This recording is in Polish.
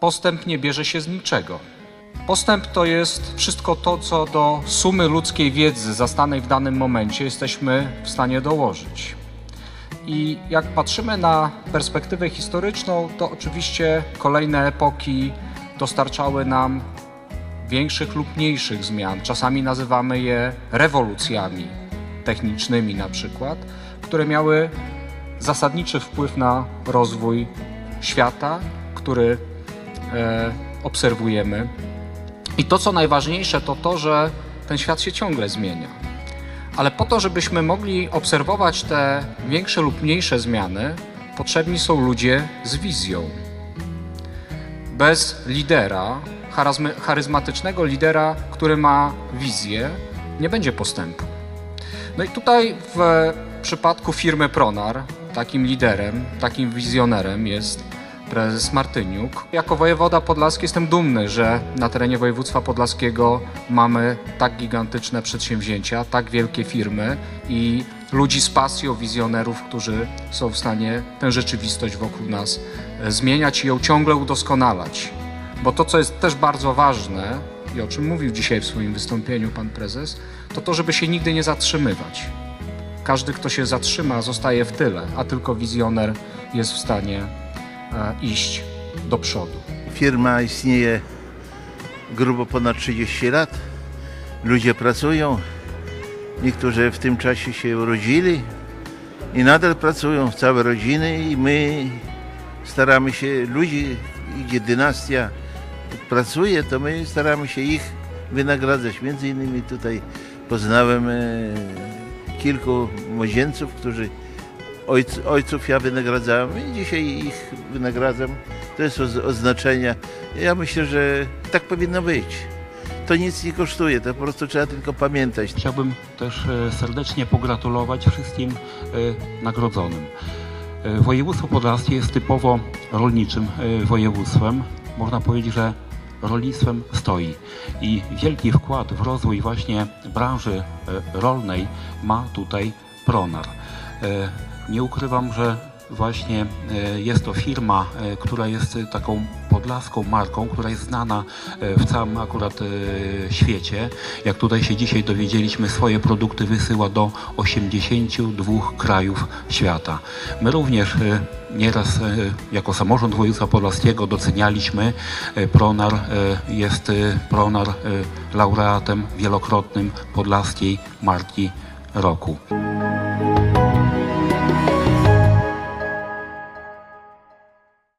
postęp nie bierze się z niczego. Postęp to jest wszystko to, co do sumy ludzkiej wiedzy zastanej w danym momencie jesteśmy w stanie dołożyć. I jak patrzymy na perspektywę historyczną, to oczywiście kolejne epoki dostarczały nam większych lub mniejszych zmian. Czasami nazywamy je rewolucjami technicznymi, na przykład, które miały zasadniczy wpływ na rozwój świata, który obserwujemy. I to, co najważniejsze, to to, że ten świat się ciągle zmienia. Ale po to, żebyśmy mogli obserwować te większe lub mniejsze zmiany, potrzebni są ludzie z wizją. Bez lidera, charyzmatycznego lidera, który ma wizję, nie będzie postępu. No i tutaj w przypadku firmy Pronar takim liderem, takim wizjonerem jest prezes Martyniuk. Jako wojewoda podlaski jestem dumny, że na terenie województwa podlaskiego mamy tak gigantyczne przedsięwzięcia, tak wielkie firmy i ludzi z pasją, wizjonerów, którzy są w stanie tę rzeczywistość wokół nas e, zmieniać i ją ciągle udoskonalać. Bo to, co jest też bardzo ważne i o czym mówił dzisiaj w swoim wystąpieniu pan prezes, to to, żeby się nigdy nie zatrzymywać. Każdy, kto się zatrzyma, zostaje w tyle, a tylko wizjoner jest w stanie iść do przodu. Firma istnieje grubo ponad 30 lat. Ludzie pracują. Niektórzy w tym czasie się urodzili i nadal pracują, całe rodziny i my staramy się, ludzi, gdzie dynastia pracuje, to my staramy się ich wynagradzać. Między innymi tutaj poznałem e, kilku młodzieńców, którzy ojc, ojców ja wynagradzałem i dzisiaj ich wynagradzam. To jest oz- oznaczenia. Ja myślę, że tak powinno być. To nic nie kosztuje, to po prostu trzeba tylko pamiętać. Chciałbym też e, serdecznie pogratulować wszystkim e, nagrodzonym. E, Województwo podlaskie jest typowo rolniczym województwem. Można powiedzieć, że rolnictwem stoi i wielki wkład w rozwój właśnie branży rolnej ma tutaj Pronar. E, Nie ukrywam, że właśnie e, jest to firma, e, która jest taką podlaską marką, która jest znana w całym akurat świecie. Jak tutaj się dzisiaj dowiedzieliśmy, swoje produkty wysyła do 82 krajów świata. My również nieraz jako samorząd województwa podlaskiego docenialiśmy. Pronar jest Pronar laureatem wielokrotnym podlaskiej marki roku.